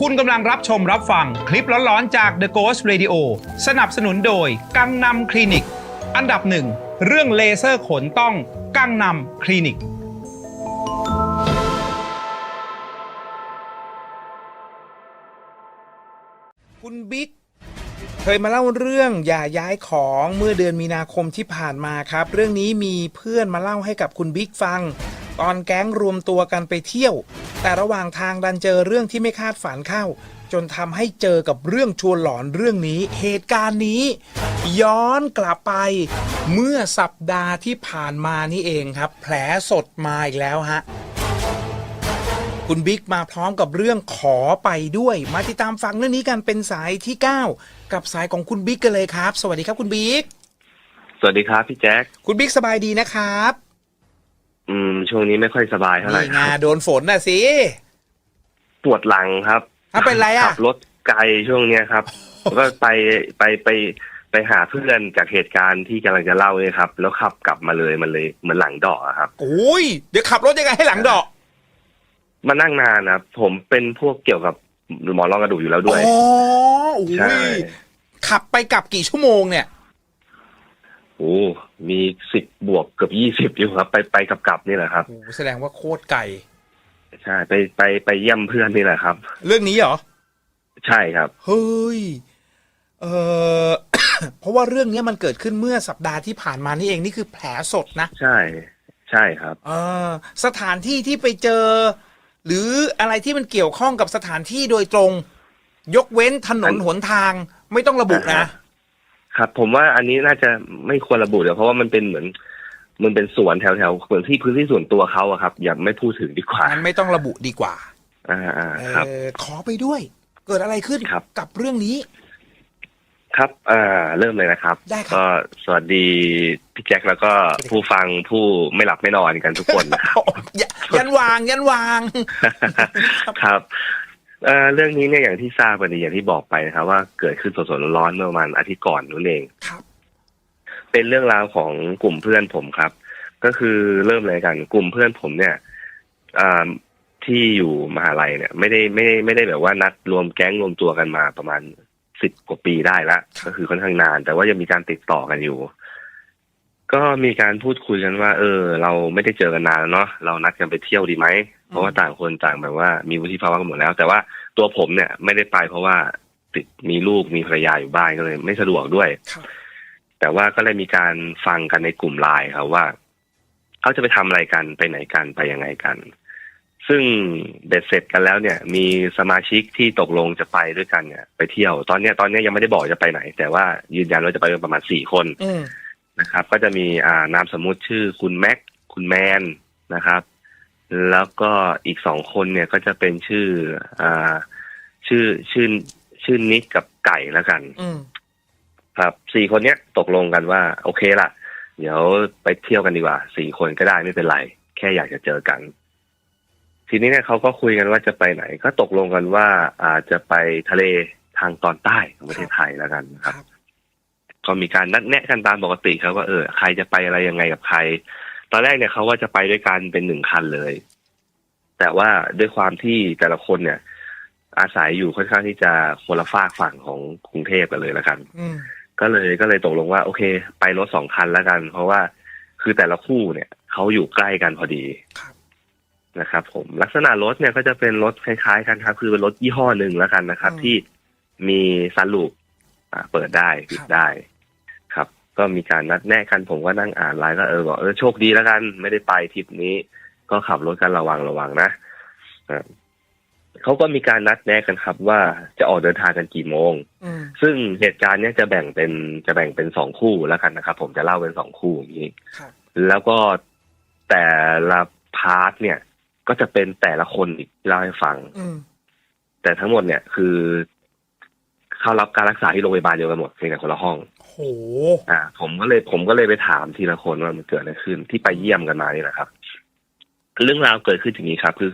คุณกำลังรับชมรับฟังคลิปร้อนๆจาก The Ghost Radio สนับสนุนโดยกังนำคลินิก อันดับหนึ่งเรื่องเลเซอร์ขนต้องกังนำคลินิก คุณบิ๊กเคยมาเล่าเรื่องอย่าย้ายของเมื่อเดือนมีนาคมที่ผ่านมาครับ เรื่องนี้มีเพื่อนมาเล่าให้กับคุณบิ๊กฟัง ตอนแก๊งรวมตัวกันไปเที่ยว แต่ระหว่างทางดันเจอเรื่องที่ไม่คาดฝันเข้า จนทำให้เจอกับเรื่องชวนหลอนเรื่องนี้ เหตุการณ์นี้ ย้อนกลับไป เมื่อสัปดาห์ที่ผ่านมานี่เองครับ แผลสดมาอีกแล้วฮะคุณบิ๊กมาพร้อมกับเรื่องขอไปด้วย มาติดตามฟังเรื่องนี้กันเป็นสายที่ 9 กับสายของคุณบิ๊กกันเลยครับ สวัสดีครับคุณบิ๊กสวัสดีครับพี่แจ็คคุณบิ๊กสบายดีนะครับ อืม ช่วงนี้ไม่ค่อยสบายเท่าไหร่นี่คไงรับโดนฝนน่ะสิปวดหลังครับถ้าเป็นไรขัอะบรถไกลช่วงเนี้ยครับ ก็ไปไปไปไปหาเพื่อนจากเหตุการณ์ที่กำลังจะเล่าเนี่ยครับ แล้วขับกลับมาเลยมันเลยเหมือนหลังดอกอะครับ โอ้ย เดี๋ยวขับรถยังไงให้หลังดอกมานั่งนานนะครับผมเป็นพวกเกี่ยวกับหมอนรองกระดูกอยู่แล้วด้วยอ๋อโอ้ใช่ ยขับไปกลับกี่ชั่วโมงเนี่ย โอ้มีสิบบวกเกือบยี่สิบอยู่ครับ ไปไปกับกลับนี่แหละครับโอ้แสดงว่าโคตรไกลใช่ไปไปไปเยี่ยมเพื่อนนี่แหละครับ เรื่องนี้เหรอ ใช่ครับ เฮ้ยเออเพราะว่าเรื่องนี้มันเกิดขึ้นเมื่อสัปดาห์ที่ผ่านมานี่เองนี่คือแผลสดนะใช่ ใช่ครับเออสถานที่ที่ไปเจอ หรืออะไรที่มันเกี่ยวข้องกับสถานที่โดยตรง ยกเว้นถนนอันหนทางไม่ต้องระบุอ่านะฮะ ครับ ผมว่าอันนี้น่าจะไม่ควรระบุเดี๋ยวเพราะว่ามันเป็นเหมือนมันเป็นสวนแถวๆเหมือนที่พื้นที่ส่วนตัวเขาอะครับ อย่าไม่พูดถึงดีกว่างั้นไม่ต้องระบุดีกว่าอ่าอ่าเอครับอขอไปด้วย เกิดอะไรขึ้นครับกับเรื่องนี้ ครับอ่าเริ่มเลยนะครับได้ครับ ก็สวัสดีพี่แจ็คแล้วก็ผู้ฟังผู้ไม่หลับไม่นอนกันทุกคนนะครับยยันวางยันวาง ครับ เอ่อเรื่องนี้เนี่ยอย่างที่ทราบกันดีอย่างที่บอกไปนะครับ ว่าเกิดขึ้นสดๆร้อนๆเมื่อประมาณอาทิตย์ก่อนนั่นเอง ครับ เป็นเรื่องราวของกลุ่มเพื่อนผมครับ ก็คือเริ่มเลยกันกลุ่มเพื่อนผมเนี่ยอ่าที่อยู่มหาลัยเนี่ย ไม่ได้ไม่ได้ไม่ได้แบบว่านัดรวมแก๊งรวมตัวกันมาประมาณสิบกว่าปีได้ละก็คือค่อนข้างนาน แต่ว่ายังมีการติดต่อกันอยู่ ก็มีการพูดคุยกันว่า เออ เราไม่ได้เจอกันนานแล้วเนาะเรานัดกันไปเที่ยวดีไหมเพราะว่าต่างคนต่างแบบว่ามีวุฒิภาวะกันหมดแล้ว แต่ว่าตัวผมเนี่ยไม่ได้ไปเพราะว่าติดมีลูกมีภรรยาอยู่บ้านก็เลย ไม่สะดวกด้วยครับแต่ว่าก็เลยมีการฟังกันในกลุ่มไลน์ครับว่าเขาจะไปทำอะไรกันไปไหนกันไปยังไงกัน ซึ่งเบ็ดเสร็จกันแล้วเนี่ย มีสมาชิกที่ตกลงจะไปด้วยกันเนี่ยไปเที่ยว ตอนเนี้ยตอนเนี้ยยังไม่ได้บอกจะไปไหน แต่ว่ายืนยันว่าจะไปกันประมาณสี่คนอืม นะครับ ก็จะมีอ่านามสมมุติชื่อคุณแม็กคุณแมนนะครับ แล้วก็อีกสองคนเนี่ยก็จะเป็นชื่ออ่าชื่อชื่อชื่อนิกกับไก่แล้วกันอืมครับสี่คนเนี้ยตกลงกันว่า โอเคละเดี๋ยวไปเที่ยวกันดีกว่าสี่คนก็ได้ไม่เป็นไร แค่อยากจะเจอกัน ทีนี้เนี่ยเขาก็คุยกันว่าจะไปไหน ก็ตกลงกันว่าอาจจะไปทะเลทางตอนใต้ของประเทศไทยแล้วกันนะคครัรับบ ก็มีการนัดแนะกันตามปกติครับว่าเออใครจะไปอะไรยังไงกับใคร ตอนแรกเนี่ยเขาว่าจะไปด้วยกันเป็นหนึ่งคันเลย แต่ว่าด้วยความที่แต่ละคนเนี่ย อาศัยอยู่ค่อนข้างที่จะคนละฝากฝั่งของกรุงเทพกันเลยแล้วกันอืมก็เลยก็เลยตกลงว่า โอเค ไปรถสองคันแล้วกัน เพราะว่าคือแต่ละคู่เนี่ยเขาอยู่ใกล้กันพอดีครับนะครับผมลักษณะรถเนี่ยก็จะเป็นรถคล้ายๆกันครับ คือเป็นรถยี่ห้อหนึ่งแล้วกันนะครับอืมที่มีซันลูปอ่าเปิดได้ปิดได้ครับ ก็มีการนัดแนะกันผมก็นั่งอ่านไลน์ก็เออบอกเออโชคดีแล้วกัน ไม่ได้ไปทริปนี้ ก็ขับรถกันระวังระวังนะอ่าเขาก็มีการนัดแนะกันครับว่าจะออกเดินทางกันกี่โมงอืมซึ่งเหตุการณ์เนี้ยจะแบ่งเป็นจะแบ่งเป็นสองคู่แล้วกันนะครับ ผมจะเล่าเป็นสองคู่อย่างนี้ครับแล้วก็แต่ละพาร์ทเนี่ย ก็จะเป็นแต่ละคนอีกที่เล่าให้ฟังอืมแต่ทั้งหมดเนี่ยคือเข้ารับการรักษาที่โรงพยาบาลเดียวกันหมดเพียงแต่คนละห้อง โหอ่า ผมก็เลยผมก็เลยไปถามทีละคนว่ามันเกิดอะไรขึ้นที่ไปเยี่ยมกันมานี่แหละครับ เรื่องราวเกิดขึ้นอย่างนี้ครับ คือ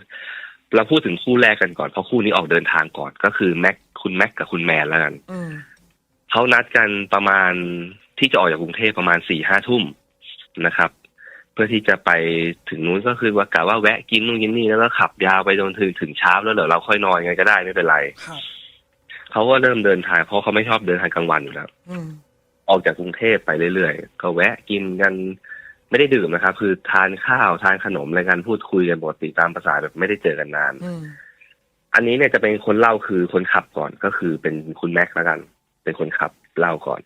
เราพูดถึงคู่แรกกันก่อนเพราะคู่นี้ออกเดินทางก่อนก็คือแม็กคุณแม็กกับคุณแมนแล้วกันอืมเขานัดกันประมาณที่จะออกจากกรุงเทพประมาณสี่ห้าทุ่มนะครับ เพื่อที่จะไปถึงนู้นก็คือว่ากะว่าแวะกินนู่นกินนี่แล้วก็ขับยาวไปจนถึงถึงเช้าแล้วเดี๋ยวเราค่อยนอนไงก็ได้ไม่เป็นไรครับเขาก็เริ่มเดินทางเพราะเขาไม่ชอบเดินทางกลางวันอยู่แล้ว อืมออกจากกรุงเทพไปเรื่อยๆ ก็แวะกินกันไม่ได้ดื่มนะครับ คือทานข้าวทานขนมอะไรกันพูดคุยกันปกติตามภาษาแบบไม่ได้เจอกันนานอืมอันนี้เนี่ยจะเป็นคนเล่าคือคนขับก่อนก็คือเป็นคุณแม็กซ์แล้วกัน เป็นคนขับเล่าก่อน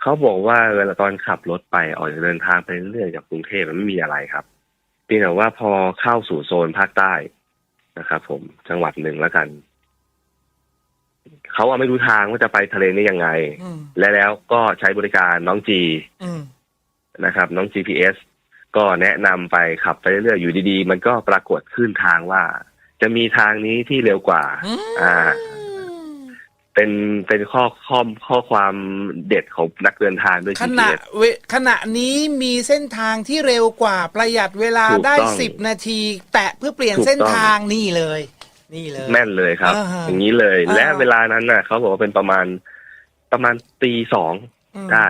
เขาบอกว่าเวลาตอนขับรถไปออกจากเดินทางไปเรื่อยๆจากกรุงเทพมันไม่มีอะไรครับเพียงแต่ว่าพอเข้าสู่โซนภาคใต้นะครับ ผมจังหวัดหนึ่งแล้วกัน เขาอะไม่รู้ทางว่าจะไปทะเลได้ยังไง อืมและแล้วก็ใช้บริการน้องจีอืมนะครับ น้อง GPS ก็แนะนำไปขับไปเรื่อยๆอยู่ดีๆ มันก็ปรากฏขึ้นทางว่า จะมีทางนี้ที่เร็วกว่า อืมอ่า เป็นเป็นข้อข้อข้อความเด็ดของนักเดินทางด้วย ขณะ GPS เวขณะนี้มีเส้นทางที่เร็วกว่าประหยัดเวลาถูกได้ต้องสิบนาที แตะเพื่อเปลี่ยนถูกต้อง เส้นทางนี่เลย นี่เลย แม่นเลยครับ อ่าฮะอย่างนี้เลย อ่า และเวลานั้นน่ะเขาบอกว่าเป็นประมาณประมาณตีสองอืม ได้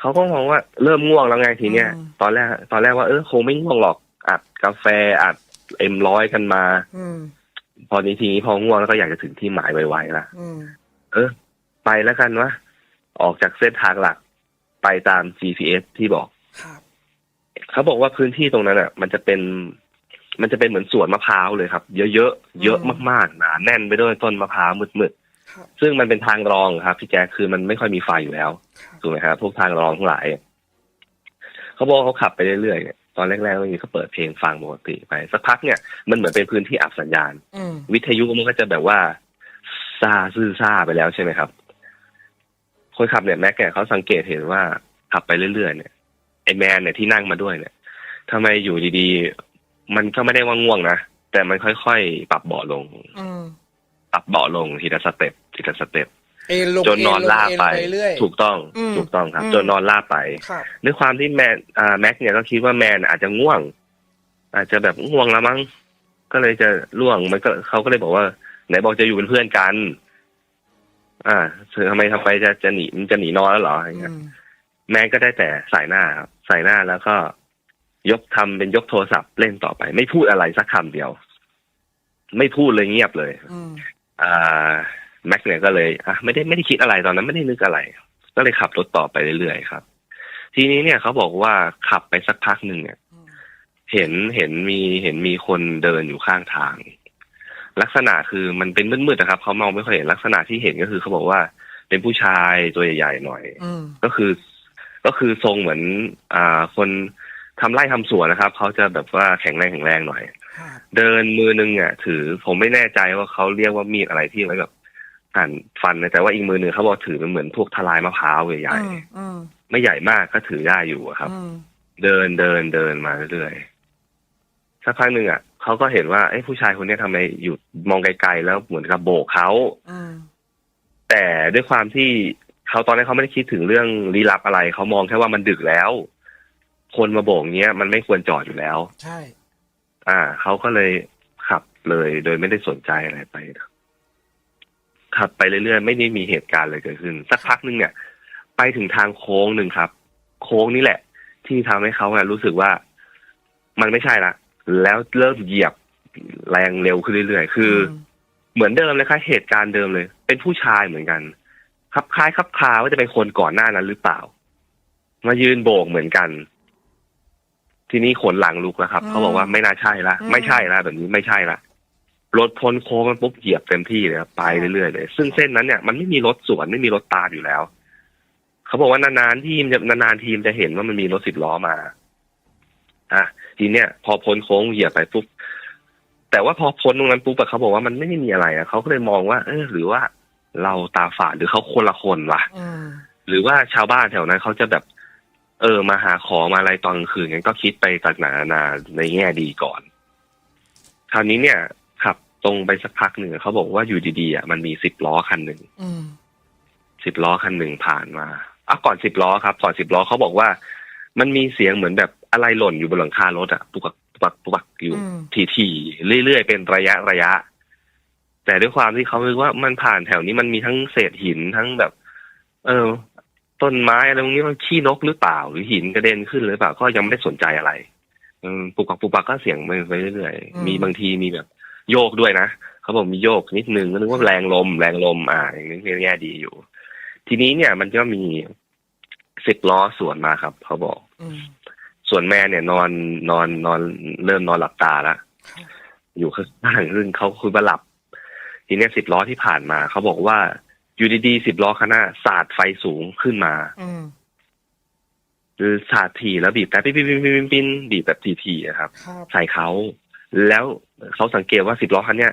เขาก็มองว่าเริ่มง่วงแล้วไงทีเนี้ยอืม ตอนแรก ตอนแรกว่าเออคงไม่ง่วงหรอกอัดกาแฟอัดเอ็มร้อยกันมา อืมพอนี้ทีนี้พอง่วงแล้วก็อยากจะถึงที่หมายไวๆละ อืมเออ ไปแล้วกันวะออกจากเส้นทางหลัก ไปตาม GPS ที่บอก ครับ เขาบอกว่าพื้นที่ตรงนั้นอะ มันจะเป็น มันจะเป็นเหมือนสวนมะพร้าวเลยครับ เยอะๆเยอะมากๆหนาแน่นไปด้วยต้นมะพร้าวมืดครับๆซึ่งมันเป็นทางรองครับพี่แจ๊คคือมันไม่ค่อยมีไฟอยู่แล้วครับถูกไหมครับพวกทางรองทั้งหลายเขาบอกว่าเขาขับไปเรื่อยๆเนี่ยตอนแรกๆไม่มีเขาเปิดเพลงฟังปกติไปสักพักเนี่ยมันเหมือนเป็นพื้นที่อับสัญญาณอืมวิทยุมันก็จะแบบว่าซาซื่อซ่าไปแล้วใช่ไหมครับคนขับเนี่ยแม็กเนี่ยเขาสังเกตเห็นว่าขับไปเรื่อยๆเนี่ยไอแมนเนี่ยที่นั่งมาด้วยเนี่ยทำไมอยู่ดีๆ มันก็ไม่ได้ว่าง่วงนะ แต่มันค่อยๆ ปรับเบาะลง อืมปรับเบาะลงทีละสเต็ปทีละสเต็ปเอลงจนนอนเลาบไปเอลงเรื่อย ถูกต้องอืมถูกต้องครับ อืม จนนอนลาบไป ครับ ด้วยความที่แมนอ่าแม็กเนี่ยก็คิดว่าแมนอาจจะง่วง อาจจะแบบง่วงแล้วมั้งก็เลยจะล่วงมันก็เขาก็เลยบอกว่า ไหนบอกจะอยู่เป็นเพื่อนกัน อ่าทำไมทำไมจะจะหนีมันจะหนีนอนแล้วเหรออะไรเงี้ย อืม แม่ก็ได้แต่ใส่หน้าครับใส่หน้าแล้วก็ ยกทำเป็นยกโทรศัพท์เล่นต่อไป ไม่พูดอะไรสักคำเดียว ไม่พูดเลยเงียบเลยอืมอ่าแม็กซ์เนี่ยก็เลยอะไม่ได้ไม่ได้คิดอะไรตอนนั้นไม่ได้นึกอะไร ก็เลยขับรถต่อไปเรื่อยๆครับ ทีนี้เนี่ยเขาบอกว่าขับไปสักพักหนึ่งเนี่ยอืมเห็นเห็นมีเห็นมีคนเดินอยู่ข้างทาง ลักษณะคือมันเป็นมืดๆนะครับเขามองไม่ค่อยเห็นลักษณะที่เห็นก็คือเขาบอกว่าเป็นผู้ชายตัวใหญ่ๆหน่อยอืมก็คือ ก็คือทรงเหมือน อ่าคน ทำไร่ทำสวนนะครับเขาจะแบบว่าแข็งแรงแข็งแรงหน่อยครับเดินมือนึงเนี่ยถือผมไม่แน่ใจว่าเขาเรียกว่ามีดอะไรที่ไว้แบบหั่นฟันนะแต่ว่าอีกมือหนึ่งเขาบอกถือเป็นเหมือนพวกทลายมะพร้าวใหญ่อืมอืมๆไม่ใหญ่มากก็ถือได้อยู่อะครับอืมเดินเดินเดินมาเรื่อยๆสักพักหนึ่งอะเขาก็เห็นว่าไอ้ยผู้ชายคนเนี้ยทำไมอยู่มองไกลๆแล้วเหมือนกับโบกเขาอืมแต่ด้วยความที่เขาตอนนั้นเขาไม่ได้คิดถึงเรื่องลี้ลับอะไรเขามองแค่ว่ามันดึกแล้ว คนมาโบกเนี้ย มันไม่ควรจอดอยู่แล้ว ใช่ อ่าเขาก็เลยขับเลย โดยไม่ได้สนใจอะไรไปขับไปเรื่อยๆไม่ได้มีเหตุการณ์อะไรเกิดขึ้น สักพักหนึ่งเนี่ย ไปถึงทางโค้งหนึ่งครับ โค้งนี่แหละ ที่ทำให้เขาเนี่ยรู้สึกว่ามันไม่ใช่ละแล้วเริ่มเหยียบแรงเร็วขึ้นเรื่อยๆ คืออมเหมือนเดิมเลยครับเหตุการณ์เดิมเลย เป็นผู้ชายเหมือนกันคับคล้ายคับคาว่าจะเป็นคนก่อนหน้านั้นหรือเปล่า มายืนโบกเหมือนกัน ทีนี้ขนหลังลุกแล้วครับอืมเขาบอกว่าไม่น่าใช่ละอืมไม่ใช่ละแบบนี้ไม่ใช่ละรถพ้นโค้งมันปุ๊บเหยียบเต็มที่เลยครับไปเรื่อยๆเลย ซึ่งเส้นนั้นเนี่ยมันไม่มีรถสวนไม่มีรถตามอยู่แล้ว เขาบอกว่านานๆทีมจะนานๆทีมจะเห็นว่ามันมีรถสิบล้อมา อะทีเนี้ยพอพ้นโค้งเหยียบไปปุ๊บแต่ว่าพอพ้นตรงนั้นปุ๊บอะเขาบอกว่ามันไม่ได้มีอะไรอะเขาก็เลยมองว่า เออ หรือว่าเราตาฝาดหรือเขาคนละคนวะอืมหรือว่าชาวบ้านแถวนั้นเขาจะแบบ เออ มาหาของมาอะไรตอนกลางคืนกันก็คิดไปต่างๆนานาในแง่ดีก่อน คราวนี้เนี่ยขับตรงไปสักพักหนึ่งเขาบอกว่าอยู่ดีๆอะมันมีสิบล้อคันหนึ่งอืมสิบล้อคันหนึ่งผ่านมาอะก่อนสิบล้อครับ ก่อนสิบล้อเขาบอกว่า มันมีเสียงเหมือนแบบอะไรหล่นอยู่บนหลังคารถอะปุกปักปุกปักปุกปักอยู่อืมทีๆเรื่อยๆเป็นระยะระยะ แต่ด้วยความที่เขาคิดว่ามันผ่านแถวนี้มันมีทั้งเศษหินทั้งแบบ เออ ต้นไม้อะไรพวกนี้มันขี้นกหรือเปล่า หรือหินกระเด็นขึ้นหรือเปล่าก็ยังไม่ได้สนใจอะไรอืมปุกปักปุกปักก็เสียงไปเรื่อยอืมๆมีบางทีมีแบบโยกด้วยนะเขาบอกมีโยกนิดนึงก็นึกว่าแรงลม แรงลมอ่าอย่างนี้แง่ดีอยู่ ทีนี้เนี่ย มันก็มีสิบล้อสวนมาครับเขาบอกอืมส่วนแม่เนี่ย นอนนอนนอนเริ่มนอนหลับตาแล้วครับอยู่ข้างล่างซึ่งเขาคือมาหลับ ทีเนี้ยสิบล้อที่ผ่านมาเขาบอกว่า อยู่ดีๆสิบล้อข้างหน้าสาดไฟสูงขึ้นมาอืมคือสาดถี่แล้วบีบแต่ปิ๊นปิ๊นปิ๊นปิ๊นปิ๊นบีบแบบถี่ๆอะครับครับ ใส่เขา แล้วเขาสังเกตว่าสิบล้อคันเนี้ย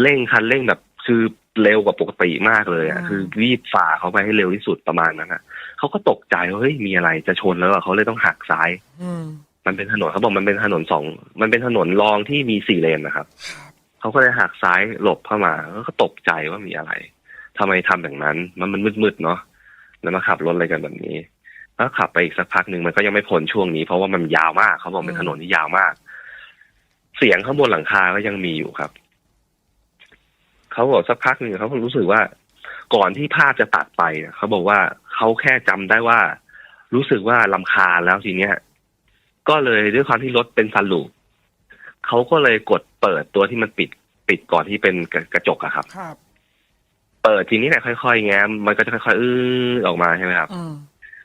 เร่งคันเร่งแบบคือเร็วกว่าปกติมากเลยอะคือรีบฝ่าเขาไปให้เร็วที่สุดประมาณนั้นอะเขาก็ตกใจว่าเฮ้ยมีอะไรจะชนแล้วอะเขาเลยต้องหักซ้ายอืมมันเป็นถนนเขาบอกมันเป็นถนนสองมันเป็นถนนรองที่มีสี่เลนนะครับครับเขาก็เลยหักซ้ายหลบเข้ามาแล้วก็ตกใจว่ามีอะไร ทำไมทำแบบนั้น มันมันมืดๆเนาะแล้วมาขับรถอะไรกันแบบนี้แล้วขับไปอีกสักพักหนึ่งมันก็ยังไม่พ้นช่วงนี้ เพราะว่ามันยาวมากเขาบอกเป็นถนนที่ยาวมาก เสียงข้างบนหลังคาก็ยังมีอยู่ครับเขาบอกสักพักหนึ่งเขาก็รู้สึกว่า ก่อนที่ภาพจะตัดไปเนี่ยเขาบอกว่าเขาแค่จำได้ว่า รู้สึกว่าลำคาญแล้วทีเนี้ย ก็เลยด้วยความที่รถเป็นซันลูปเขาก็เลยกดเปิดตัวที่มันปิดปิดก่อนที่เป็นกระกระจกอะครับ ครับ เปิดทีนี้เนี่ยค่อยๆแง้มมันก็จะค่อยๆอื้อออกมาใช่ไหมครับอืม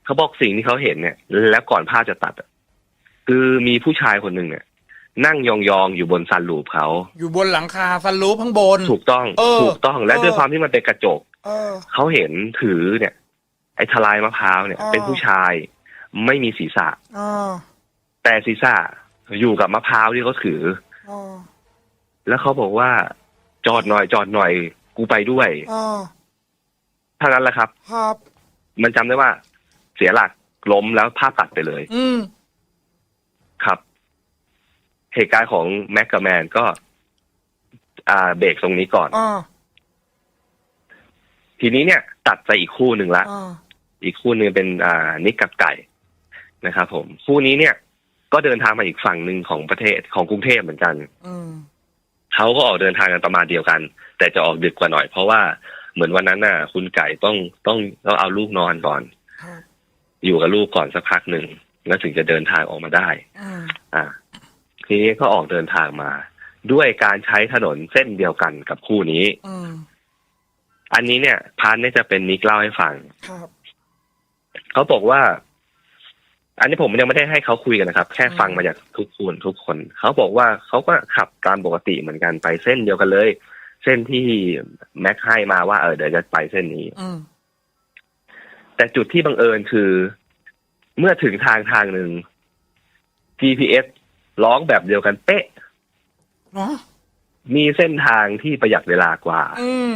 เขาบอกสิ่งที่เขาเห็นเนี่ย แล้วก่อนภาพจะตัดอะคือมีผู้ชายคนหนึ่งเนี่ย นั่งยองๆอยู่บนซันลูปเขาอยู่บนหลังคาฟันรูปข้างบน ถูกต้องเออถูกต้องและเออด้วยความที่มันเป็นกระจกเออเขาเห็นถือเนี่ย ไอ้ทลายมะพร้าวเนี่ยอ๋อเป็นผู้ชายไม่มีศีรษะอ๋อแต่ศีรษะอยู่กับมะพร้าวที่เขาถืออ๋อแล้วเขาบอกว่าจอดหน่อยจอดหน่อย กูไปด้วยอ๋อเท่านั้นแหละครับ ครับ มันจำได้ว่า เสียหลักล้มแล้วภาพตัดไปเลย อืม ครับ เหตุการณ์ของแม็กกับแมนก็ อ่า เบรกตรงนี้ก่อนอ๋อทีนี้เนี่ย ตัดไปอีกคู่หนึ่งละอ๋ออีกคู่หนึ่งเป็นอ่านิกกับไก่นะครับผม คู่นี้เนี่ย ก็เดินทางมาอีกฝั่งหนึ่งของประเทศของกรุงเทพเหมือนกัน อืม เขาก็ออกเดินทางกันประมาณเดียวกัน แต่จะออกดึกกว่าหน่อย เพราะว่าเหมือนวันนั้นน่ะ คุณไก่ต้องต้องต้องเอาลูกนอนก่อนครับอยู่กับลูกก่อนสักพักหนึ่งแล้วถึงจะเดินทางออกมาได้อืมอ่า ทีนี้ก็ออกเดินทางมา ด้วยการใช้ถนนเส้นเดียวกันกับคู่นี้อืมอันนี้เนี่ย พานเนี่ยจะเป็นนิกเล่าให้ฟังครับเขาบอกว่า อันนี้ผมยังไม่ได้ให้เขาคุยกันนะครับ แค่อืมฟังมาจากทุกคนทุกคน เขาบอกว่าเขาก็ขับตามปกติเหมือนกันไปเส้นเดียวกันเลย เส้นที่แม็กให้มาว่าเออเดี๋ยวจะไปเส้นนี้อืมแต่จุดที่บังเอิญคือ เมื่อถึงทางทางหนึ่ง GPS ร้องแบบเดียวกันเป๊ะเนาะมีเส้นทางที่ประหยัดเวลากว่า อืม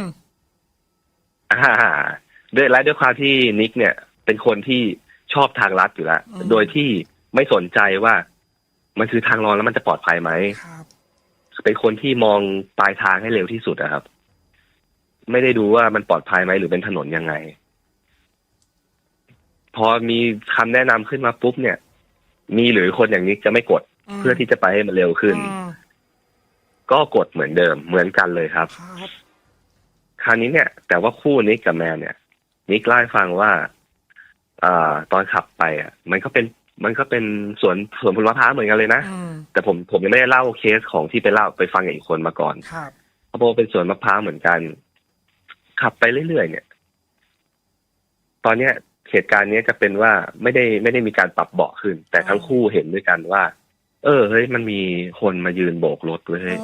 อ่าด้วยและด้วยความที่นิกเนี่ย เป็นคนที่ชอบทางลัดอยู่แล้วอืมโดยที่ไม่สนใจว่ามันคือทางรองแล้วมันจะปลอดภัยไหมครับ เป็นคนที่มองปลายทางให้เร็วที่สุดนะครับ ไม่ได้ดูว่ามันปลอดภัยไหมหรือเป็นถนนยังไง พอมีคำแนะนำขึ้นมาปุ๊บเนี่ย มีหรือคนอย่างนี้จะไม่กดมเพื่อที่จะไปให้มันเร็วขึ้นอืมก็กดเหมือนเดิมเหมือนกันเลยครับครับคราวนี้เนี่ย แต่ว่าคู่นิกกับแมนเนี่ยนิกเล่าให้ฟังว่าอ่าตอนขับไปอะ มันก็เป็น มันก็เป็นสวนสวนผลมะพร้าวเหมือนกันเลยนะอืมแต่ผมผมยังไม่ได้เล่าเคสของที่ไปเล่าไปฟังกับอีกคนมาก่อนครับเขาบอกว่าเป็นสวนมะพร้าวเหมือนกัน ขับไปเรื่อยๆเนี่ย ตอนเนี้ยเหตุการณ์เนี้ยจะเป็นว่าไม่ได้ไม่ได้มีการปรับเบาะขึ้น แต่ทั้งคู่เห็นด้วยกันว่า เออเฮ้ยมันมีคนมายืนโบกรถเว้ยเฮ้ย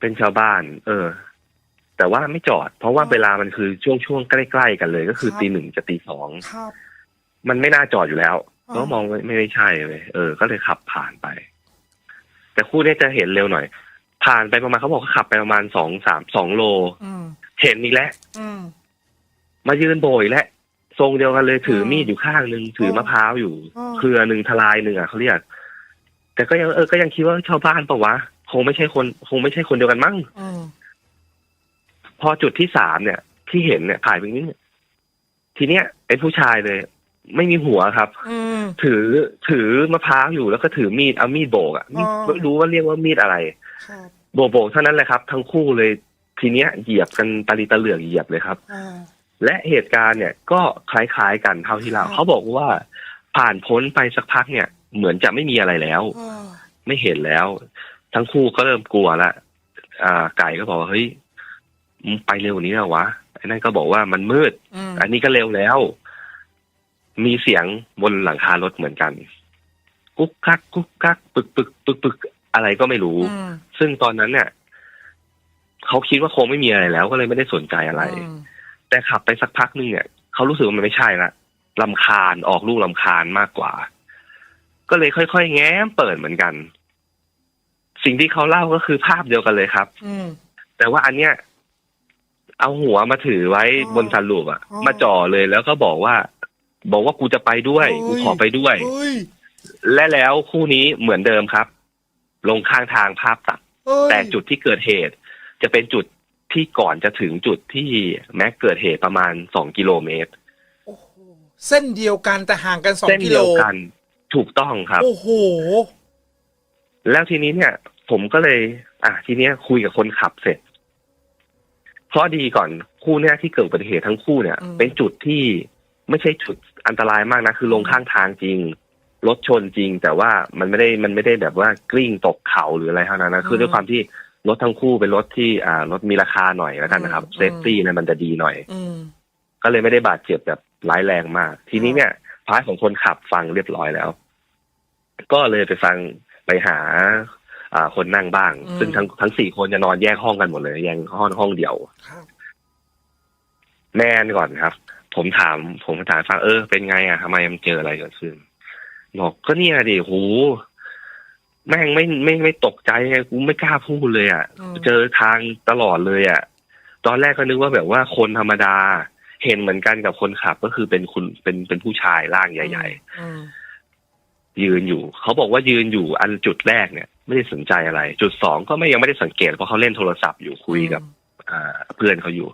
เป็นชาวบ้าน เออ แต่ว่าไม่จอด เพราะว่าอ๋อเวลามันคือช่วงช่วงใกล้ๆกันเลย ก็คือครับตีหนึ่งจะตีสองครับมันไม่น่าจอดอยู่แล้วอ๋อ ก็มองว่าไม่ไม่ใช่เลย เออ ก็เลยขับผ่านไป แต่คู่เนี้ยจะเห็นเร็วหน่อย ผ่านไปประมาณเขาบอกเขาขับไปประมาณสองสามสองโลอืมเห็นอีกแล้วอืมมายืนโบยและทรงเดียวกันเลยถืออมมีดอยู่ข้างหนึ่งถือมะพร้าวอยู่อ๋อเครือหนึ่งทลายหนึ่งอะเขาเรียก แต่ก็ยังเออก็ยังคิดว่าชาวบ้านปะวะคงไม่ใช่คน คงไม่ใช่คนเดียวกันมั้งอืมพอจุดที่สามเนี่ย ที่เห็นเนี่ยผ่านไปนี้เนี่ยทีเนี้ยเป็นผู้ชายเลย ไม่มีหัวครับ อืม ถือถือมะพร้าวอยู่แล้วก็ถือมีดเอามีดโบกอะมีดอ๋อ ไม่รู้ว่าเรียกว่ามีดอะไร ครับโบกโบกเท่านั้นแหละครับ ทั้งคู่เลยทีเนี้ยเหยียบกันตาลีตะเหลือกเหยียบเลยครับ อ่า และเหตุการณ์เนี่ยก็คล้ายๆกันเท่าที่เราเขาบอกว่าผ่านพ้นไปสักพักเนี่ย เหมือนจะไม่มีอะไรแล้วไม่เห็นแล้ว ทั้งคู่ก็เริ่มกลัวละอ่าไก่ก็บอกว่าเฮ้ยมึงไปเร็วกว่านี้แล้ววะไอ้นั่นก็บอกว่ามันมืด อืมอันนี้ก็เร็วแล้ว มีเสียงบนหลังคารถเหมือนกัน กุ๊กกักกุ๊กกักปึกปึกปึกปึกอะไรก็ไม่รู้อืมซึ่งตอนนั้นเนี่ยเขาคิดว่าคงไม่มีอะไรแล้วก็เลยไม่ได้สนใจอะไรอืมแต่ขับไปสักพักหนึงเนี่ยเขารู้สึกว่ามันไม่ใช่ละลำคาญออกลูกลำคาญมากกว่า ก็เลยค่อยๆแง้มเปิดเหมือนกัน สิ่งที่เขาเล่าก็คือภาพเดียวกันเลยครับอืมแต่ว่าอันเนี้ยเอาหัวมาถือไว้อ๋อบนซันลูปอะอ๋อมาจ่อเลยแล้วก็บอกว่า บอกว่ากูจะไปด้วยเฮ้ย กูขอไปด้วย เฮ้ยและแล้วคู่นี้เหมือนเดิมครับ ลงข้างทางภาพตัด เฮ้ยแต่จุดที่เกิดเหตุ จะเป็นจุดที่ก่อนจะถึงจุดที่แม้เกิดเหตุประมาณสองกิโลเมตรโอ้โหเส้นเดียวกันแต่ห่างกันสองเส้นกิเดีโลยวกันถูกต้องครับ โอ้โห แล้วทีนี้เนี่ย ผมก็เลย อะทีเนี้ยคุยกับคนขับเสร็จเพราะดีก่อนคู่เนี้ยที่เกิดอุบัติเหตุทั้งคู่เนี่ย อืม เป็นจุดที่ไม่ใช่จุด อันตรายมากนะคือลงข้างทางจริงรถชนจริง แต่ว่ามันไม่ได้มันไม่ได้แบบว่ากลิ้งตกเขาหรืออะไรเท่านั้นนะคือด้วยความที่รถทั้งคู่เป็นรถที่อ่ารถมีราคาหน่อยแล้วกันนะครับเซฟตี้เนี่ยมันจะดีหน่อยอืมก็เลยไม่ได้บาดเจ็บแบบร้ายแรงมาก ทีนี้เนี่ยพาร์ทของคนขับฟังเรียบร้อยแล้ว ก็เลยไปฟังไปหา อ่าคนนั่งบ้างอืมซึ่งทั้งทั้งสี่คนจะนอนแยกห้องกันหมดเลยแยกห้องห้องเดียวครับแมนก่อนครับ ผมถาม ผมถามฟังเออเป็นไงอะทำไมมันเจออะไรเกิดขึ้นบอกก็เนี่ยดิหูแม่งไม่ไม่ไม่ตกใจไงกูไม่กล้าพูดเลยอะอืมเจอทางตลอดเลยอะ ตอนแรกก็นึกว่าแบบว่าคนธรรมดา เห็นเหมือนกันกับคนขับ ก็คือเป็นคุณเป็นเป็นผู้ชายร่างใหญ่อืมๆยืนอยู่ เขาบอกว่ายืนอยู่อันจุดแรกเนี่ย ไม่ได้สนใจอะไร จุดสองก็ไม่ยังไม่ได้สังเกตเพราะเขาเล่นโทรศัพท์อยู่คุยกับ อ่า เพื่อนเขาอยู่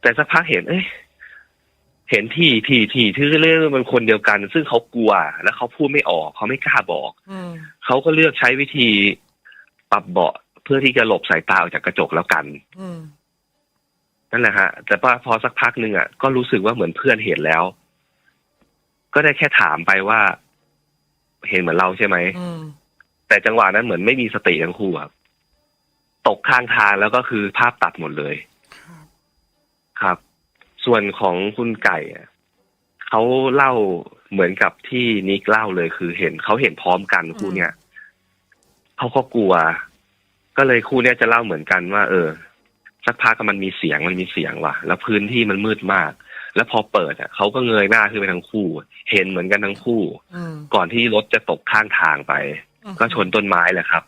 แต่สักพักเห็น เอ้ย เห็นที่ที่ที่ที่เรื่องมันคนเดียวกัน ซึ่งเขากลัว แล้วเขาพูดไม่ออก เขาไม่กล้าบอกอืมเขาก็เลือกใช้วิธีปรับเบาะเพื่อที่จะหลบสายตาออกจากกระจกแล้วกันอืมนั่นแหละฮะ แต่พอพอสักพักหนึ่งอะก็รู้สึกว่าเหมือนเพื่อนเห็นแล้ว ก็ได้แค่ถามไปว่า เห็นเหมือนเราใช่ไหมอืมแต่จังหวะนั้นเหมือนไม่มีสติทั้งคู่ครับตกข้างทางแล้วก็คือภาพตัดหมดเลยครับครับ ส่วนของคุณไก่อะเขาเล่าเหมือนกับที่นิกเล่าเลยคือเห็นเขาเห็นพร้อมกันคู่เนี้ยเขาก็กลัว ก็เลยคู่เนี้ยจะเล่าเหมือนกันว่า เออ สักพักก็มันมีเสียงมันมีเสียงว่ะ แล้วพื้นที่มันมืดมาก แล้วพอเปิดอะเขาก็เงยหน้าขึ้นไปทั้งคู่ เห็นเหมือนกันทั้งคู่อืมก่อนที่รถจะตกข้างทางไป ก็ชนต้นไม้แหละครับ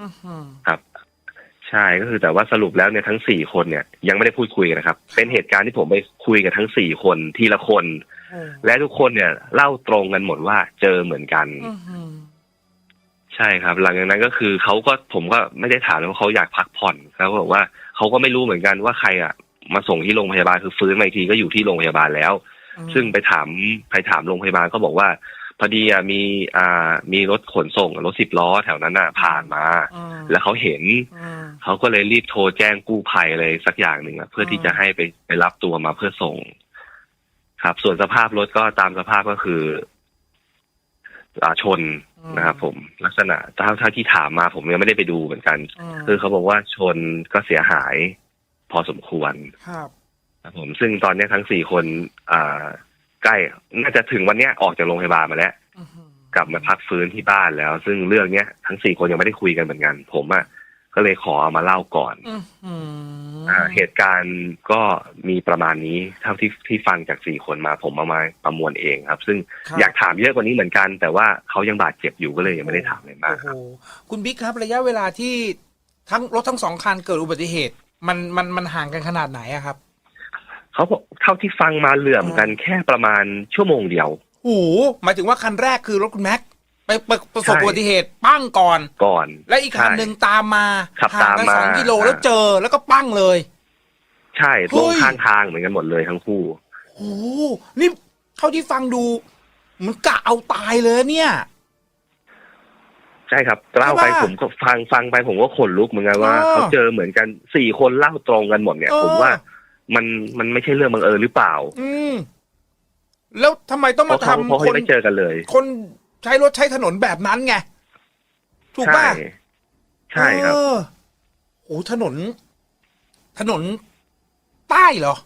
อืมครับ ใช่ก็คือแต่ว่าสรุปแล้วเนี่ยทั้งสี่คนเนี่ยยังไม่ได้พูดคุยกันนะครับ เป็นเหตุการณ์ที่ผมไปคุยกับทั้งสี่คนทีละคนโอ้และทุกคนเนี่ยเล่าตรงกันหมดว่าเจอเหมือนกันอืมใช่ครับ หลังจากนั้นก็คือเขาก็ผมก็ไม่ได้ถามเลยว่าเขาอยากพักผ่อนเขาก็บอกว่าเขาก็ไม่รู้เหมือนกันว่าใครอะ มาส่งที่โรงพยาบาลคือฟื้นมาอีกทีก็อยู่ที่โรงพยาบาลแล้ว ซึ่งไปถามไปถามโรงพยาบาลก็บอกว่าพอดีอะมีอ่ามีรถขนส่งรถสิบล้อแถวนั้นอะผ่านมาอืมแล้วเขาเห็นอืม เขาก็เลยรีบโทรแจ้งกู้ภัยอะไรสักอย่างหนึ่งอะเพื่อที่จะให้ไปไปรับตัวมาเพื่อส่ง ครับ ส่วนสภาพรถก็ตามสภาพก็คืออ่าชนนะครับผมลักษณะเท่าเท่าที่ถามมาผมยังไม่ได้ไปดูเหมือนกันมคือเขาบอกว่าชนก็เสียหาย พอสมควรครับครับผมซึ่งตอนเนี้ยทั้งสี่คนอ่าใกล้น่าจะถึงวันเนี้ยออกจากโรงพยาบาลมาแล้วอืมกลับมาพักฟื้นที่บ้านแล้ว ซึ่งเรื่องเนี้ยทั้งสี่คนยังไม่ได้คุยกันเหมือนกัน ผมอะ ก็เลยขอเอามาเล่าก่อนอืมอืมอ่าเหตุการณ์ก็มีประมาณนี้เท่าที่ที่ฟังจากสี่คนมาผมเอามาประมวลเองครับ ซึ่งครับอยากถามเยอะกว่านี้เหมือนกัน แต่ว่าเขายังบาดเจ็บอยู่ก็เลยยังไม่ได้ถามอะไรมากคโอ้รับโหคุณบิ๊กครับ ระยะเวลาที่ทั้งรถทั้งสองคันเกิดอุบัติเหตุ มันมันมันห่างกันขนาดไหนอะครับเขาบอกเท่าที่ฟังมาเหลื่อมกันแค่ประมาณชั่วโมงเดียวโอ้โหหมายถึงว่าคันแรกคือรถคุณแม็ก ไปประประสบใช่อุบัติเหตุปั้งก่อนก่อน และอีกคันหนึ่งตามมาขับห่างกันตามมาสองกิโลอ่าแล้วเจอแล้วก็ปั้งเลย ใช่เฮ้ลยงข้างทางเหมือนกันหมดเลยทั้งคู่โอ้โหนี่เท่าที่ฟังดูเหมันกะเอาตายเลยเนี่ย ใช่ครับเล่าไปใช่ปะผมก็ฟังฟังไปผมก็ขนลุกเหมือนกันว่าเออเขาเจอเหมือนกันสี่คนเล่าตรงกันหมดเนี่ยเออผมว่ามันมันไม่ใช่เรื่องบังเอิญหรือเปล่า อืมแล้วทำไมต้องเพมาราะเขาทำเพราะคเขานไม่เจอกันเลย คน ใช้รถใช้ถนนแบบนั้นไง ถูกใช่ป่ะ ใช่ครับเออโอ้ถนน ถนนใต้เหรอ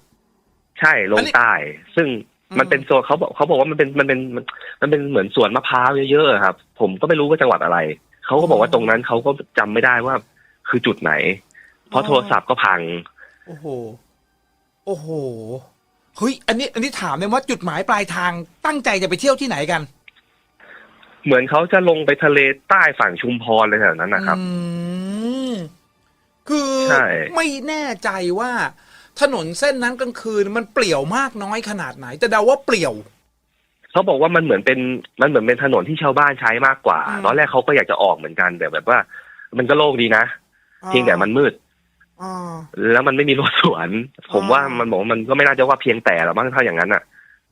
ใช่ลอังนนี้ใต้ ซึ่งอืมมันเป็นโซนเขาบอกเขาบอกว่ามันเป็นมันเป็นมันมันเป็นเหมือนสวนมะพร้าวเยอะๆอะครับ ผมก็ไม่รู้ว่าจังหวัดอะไรเขาก็บอกว่าตรงนั้นเขาก็จำไม่ได้ว่าคือจุดไหน เพราะโทรศัพท์ก็พัง โอ้โห โอ้โหเฮ้ยอันนี้ อันนี้ถามเลยว่าจุดหมายปลายทางตั้งใจจะไปเที่ยวที่ไหนกัน เหมือนเขาจะลงไปทะเลใต้ฝั่งชุมพรเลยแถวนั้นนะครับ อืมคือใช่ ไม่แน่ใจว่า ถนนเส้นนั้นกลางคืนมันเปลี่ยวมากน้อยขนาดไหน แต่เดาว่าเปลี่ยว เขาบอกว่ามันเหมือนเป็นมันเหมือนเป็นถนนที่ชาวบ้านใช้มากกว่า อืม ตอนแรกเขาก็อยากจะออกเหมือนกันแต่แบบว่า มันก็โล่งดีนะเพียงแต่มันมืด อ่า แล้วมันไม่มีรถสวน ผมอ๋อว่ามันบอกว่ามันก็ไม่น่าจะว่าเพียงแต่หรอกมั้งถ้าอย่างนั้นอะ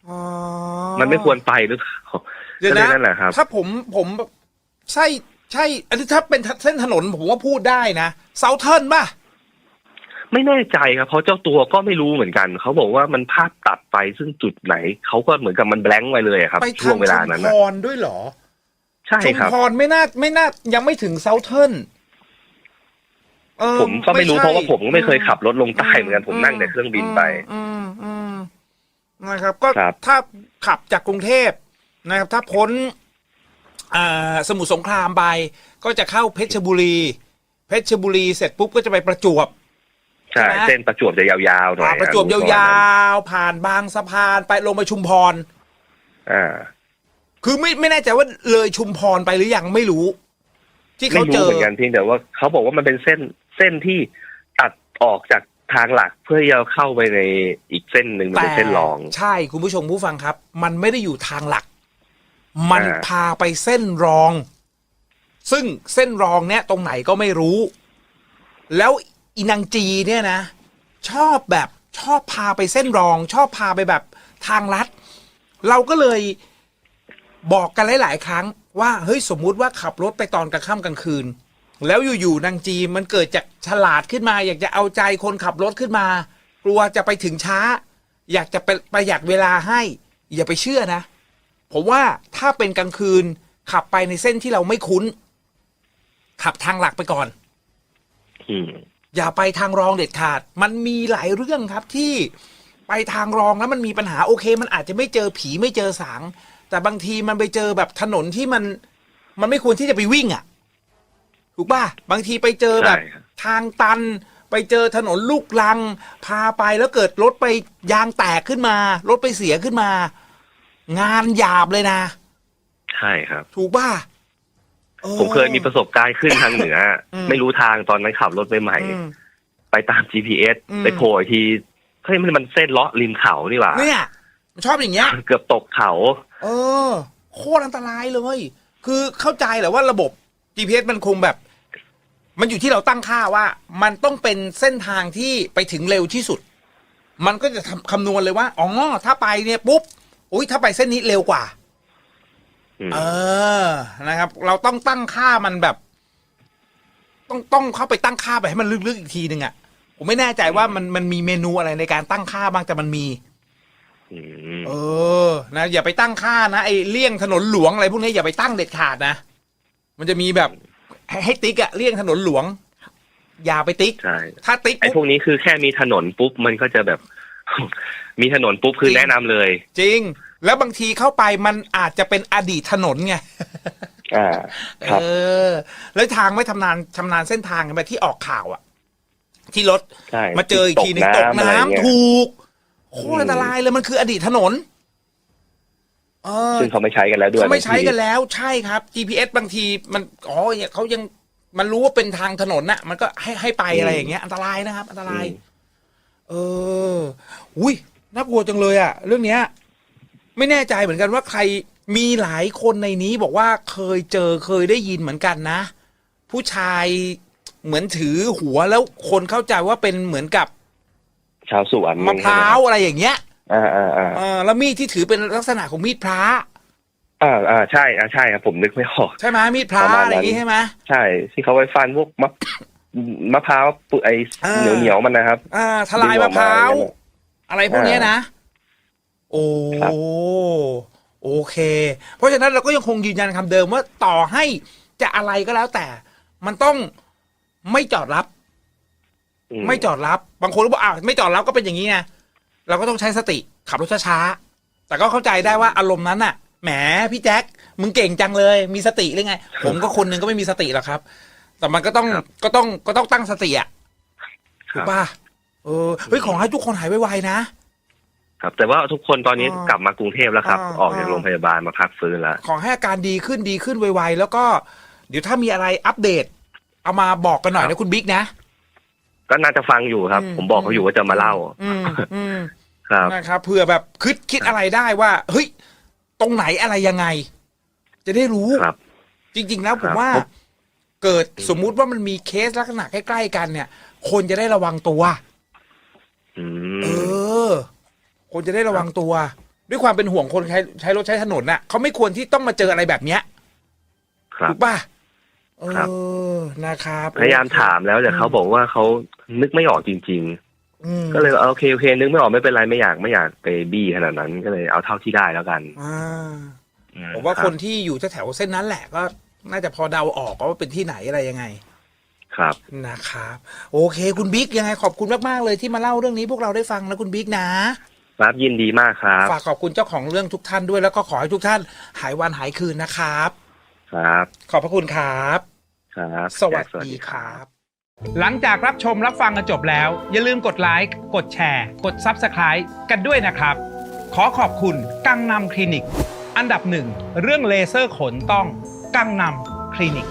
อ๋อมันไม่ควรไปหรือเปล่า เดี๋ยวก็เลยนะนั่นแหละครับ ถ้าผมผมใช่ใช่ อันนี้ถ้าเป็นเส้นถนนผมว่าพูดได้นะเซาเทิร์นป่ะ ไม่แน่ใจครับเพราะเจ้าตัวก็ไม่รู้เหมือนกัน เขาบอกว่ามันภาพตัดไปซึ่งจุดไหน เขาก็เหมือนกับมันแบงค์ไว้เลยอะครับ ไปช่ทาวงงเวลาชุมนั้นพนะรด้วยเหรอใช่ชุมครับ พรไม่น่าไม่น่ายังไม่ถึงเซาเทิร์นเออผมก็ไม่รู้ใช่เพราะว่าผมก็ไม่เคยขับรถลงใต้เหมือนกันผมนั่งแต่เครื่องบินไป อืมอืมนะครับ ก็ครับ ถ้าขับจากกรุงเทพ นะครับถ้าพ้นอ่าสมุทรสงครามไปก็จะเข้าเพชรบุรี เพชรบุรีเสร็จปุ๊บก็จะไปประจวบ ใช่ ใช่ไหม เส้นประจวบจะยาวๆหน่อยผ่านประจวบอยนุสรณ์นั้นาวๆผ่านบางสะพานไปลงไปชุมพรอ่า คือไม่ไม่แน่ใจว่าเลยชุมพรไปหรือยังไม่รู้ ที่ไม่เขาเจรู้อ เหมือนกันเพียงแต่ว่าเขาบอกว่ามันเป็นเส้นเส้นที่ตัดออกจากทางหลักเพื่อที่จะเข้าไปในอีกเส้นหนึ่งมันเป็นเส้นรอง ใช่คุณผู้ชมผู้ฟังครับ มันไม่ได้อยู่ทางหลัก มันพาไปเส้นรอง ซึ่งเส้นรองเนี่ยตรงไหนก็ไม่รู้ แล้วอีนางจีเนี่ยนะ ชอบแบบชอบพาไปเส้นรอง ชอบพาไปแบบทางลัด เราก็เลยบอกกันหลาย ๆ ครั้ง ว่าเฮ้ยสมมุติว่าขับรถไปตอนกลางค่ำกลางคืน แล้วอยู่ๆนางจีมันเกิดจากฉลาดขึ้นมา อยากจะเอาใจคนขับรถขึ้นมา กลัวจะไปถึงช้า อยากจะไปประหยัดเวลาให้ อย่าไปเชื่อนะ ผมว่าถ้าเป็นกลางคืนขับไปในเส้นที่เราไม่คุ้น ขับทางหลักไปก่อน อืม อย่าไปทางรองเด็ดขาด มันมีหลายเรื่องครับที่ไปทางรองแล้วมันมีปัญหาโอเค มันอาจจะไม่เจอผีไม่เจอสาง แต่บางทีมันไปเจอแบบถนนที่มัน มันไม่ควรที่จะไปวิ่งอะ ถูกป่ะ บางทีไปเจอแบบ ใช่ครับ ทางตัน ไปเจอถนนลูกลัง พาไปแล้วเกิดรถไปยางแตกขึ้นมา รถไปเสียขึ้นมา งานหยาบเลยนะ ใช่ครับ ถูกป่ะออผมเคยมีประสบการณ์ขึ้นทางเหนือ อืมไม่รู้ทางตอนนั้นขับรถใหม่อืม ๆไปตาม GPS อืม ไปโผล่อีกทีเฮ้ยมันมันเส้นเลาะริมเขานี่หว่าเนี่ยมันชอบอย่างเงี้ย เกือบตกเขาเออ โคตรอันตรายเลย คือเข้าใจแหละว่าระบบ GPS มันคงแบบ มันอยู่ที่เราตั้งค่าว่า มันต้องเป็นเส้นทางที่ไปถึงเร็วที่สุด มันก็จะทำคำนวณเลยว่า อ๋อ ถ้าไปเนี่ยปุ๊บ อุ้ยถ้าไปเส้นนี้เร็วกว่าอืมเออนะครับ เราต้องตั้งค่ามันแบบ ต้องต้องเข้าไปตั้งค่าไปให้มันลึกๆอีกทีหนึ่งอะ่ะผมไม่แน่ใจว่ามันมันมีเมนูอะไรในการตั้งค่าบ้างแต่มันมีอืมเออ นะอย่าไปตั้งค่านะไอ้เลี่ยงถนนหลวงอะไรพวกนี้อย่าไปตั้งเด็ดขาดนะมันจะมีแบบให้ให้ติ๊กอะเลี่ยงถนนหลวง อย่าไปติ๊กใช่ถ้าติ๊กไอ้พปุ๊วบกนี้คือแค่มีถนนปุ๊บมันก็จะแบบ มีถนนปุ๊บคือจริงแนะนำเลย จริง แล้วบางทีเข้าไปมันอาจจะเป็นอดีตถนนไงอ่า ครับ เออ แล้วทางไม่ทำนานชำนาญเส้นทางกันไปที่ออกข่าวอะที่รถใช่มาเจออีกทีหนึงตกอะไรน้ำเงี้ย ถูกโคตรอันตรายเลยมันคืออดีตถนน เออ ซึ่งเขาไม่ใช้กันแล้วด้วยเขาไม่ใช้กันบางทีแล้วใช่ครับ GPS บางทีมันอ๋อเขายังมันรู้ว่าเป็นทางถนนน่ะ มันก็ให้ให้ไปอะไรอย่างเงี้ย อันตรายนะครับ อันตราย อืม เออ อุ้ยน่ากลัวจังเลยอะเรื่องเนี้ย ไม่แน่ใจเหมือนกันว่าใครมีหลายคนในนี้บอกว่าเคยเจอเคยได้ยินเหมือนกันนะ ผู้ชายเหมือนถือหัวแล้วคนเข้าใจว่าเป็นเหมือนกับชาวสวนมะพร้าวอะไรอย่างเงี้ยอ่าอ่าอ่าเออแล้วมีดที่ถือเป็นลักษณะของมีดพระอ่าอ่าใช่อ่าใช่ครับผมนึกไม่ออก ใช่ไหมมีดพระประมาณนั้น อะไรอย่างงี้ใช่ไหมใช่ ที่เขาไว้ฟันพวกมะ มะพร้าวปุไออ่า เหนียวเหนียวๆมันนะครับ อ่าทลายมะพร้าวดึงออกมาอะไรพวกเนี้ยนะ โอ้ครับ โอเค เพราะฉะนั้นเราก็ยังคงยืนยันคำเดิมว่าต่อให้จะอะไรก็แล้วแต่ มันต้องไม่จอดรับอืไม่จอดรับ บางคนก็บอกอ่าวไม่จอดรับก็เป็นอย่างนี้ไงเราก็ต้องใช้สติขับรถช้าๆแต่ก็เข้าใจได้ว่าอารมณ์นั้นน่ะแหมพี่แจ็คมึงเก่งจังเลย มีสติหรือไง ผมก็คนหนึ่งก็ไม่มีสติหรอกครับ แต่มันก็ต้องก็ต้องก็ต้องตั้งสติอะคถูรักบป่ะเออเฮ้ยขอให้ทุกคนหายไวๆนะ ครับ แต่ว่าทุกคนตอนนี้อ่ากลับมากรุงเทพแล้วครับอ่าออกจากอ่าโรงพยาบาลมาพักฟื้นแล้ว ขอให้อาการดีขึ้นดีขึ้นไวๆแล้วก็ เดี๋ยวถ้ามีอะไรอัปเดต เอามาบอกกันหน่อยครันะบ คุณบิ๊กนะ ก็น่าจะฟังอยู่ครับ อืม ผมบอกเขาอยู่ว่าจะมาเล่าอืมอืมครับ นะครับเผื่อแบบคิดคิดอะไรได้ว่า เฮ้ย ตรงไหนอะไรยังไง จะได้รู้ ครับ จริง ๆ แล้วผมครับว่า ผม เกิดสมมุติว่ามันมีเคสลักษณะใกล้ๆกันเนี่ย คนจะได้ระวังตัว อืเอมอคนจะได้ระวังตัว ด้วยความเป็นห่วงคนใช้ใช้รถใช้ถนนน่ะเขาไม่ควรที่ต้องมาเจออะไรแบบเนี้ยครับถูกป่ะเอครับ อนะครับพยายามถามแล้วแต่เขาบอกว่าเขานึกไม่ออกจริง อืมๆ ก็เลยเอาโอเคโอเค นึกไม่ออกไม่เป็นไรไม่อยากไม่อยากไปบี้ขนาดนั้น ก็เลยเอาเท่าที่ได้แล้วกันอ่า อืผมว่ารับคนที่อยู่แถวๆเส้นนั้นแหละก็ น่าจะพอเดาออกว่าเป็นที่ไหนอะไรยังไง ครับนะครับ โอเค คุณบิ๊กยังไงขอบคุณมากๆเลยที่มาเล่าเรื่องนี้พวกเราได้ฟังนะคุณบิ๊กนะครับยินดีมากครับฝากขอบคุณเจ้าของเรื่องทุกท่านด้วยแล้วก็ขอให้ทุกท่าน หายวันหายคืนนะครับ ครับ ขอบพระคุณครับครับ สวัสดีครับ หลังจากรับชมรับฟังกันจบแล้ว อย่าลืมกดไลค์กดแชร์ กด Subscribe กันด้วยนะครับ ขอขอบคุณกังนำคลินิก อันดับหนึ่งเรื่องเลเซอร์ขนต้อง กังนำคลินิก